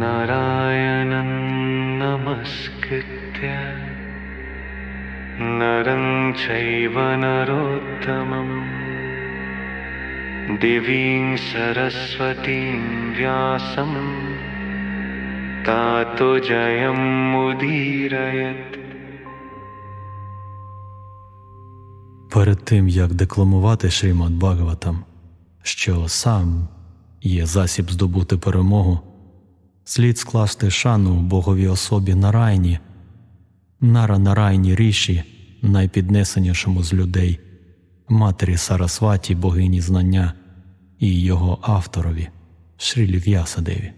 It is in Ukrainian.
नारायणं नमस्कृत्य नरं चैव नरोत्तमम् देवीं सरस्वतीं व्यासं तातो जयमुदीरयत् Перед тим як декламувати Шримад Бхагаватам, що сам є засіб здобути перемогу, слід скласти шану Боговій особі Нарайні, Нара Нарайні Ріші, найпіднесенішому з людей, матері Сарасваті, богині знання і його авторові Шрілі В'ясадеві.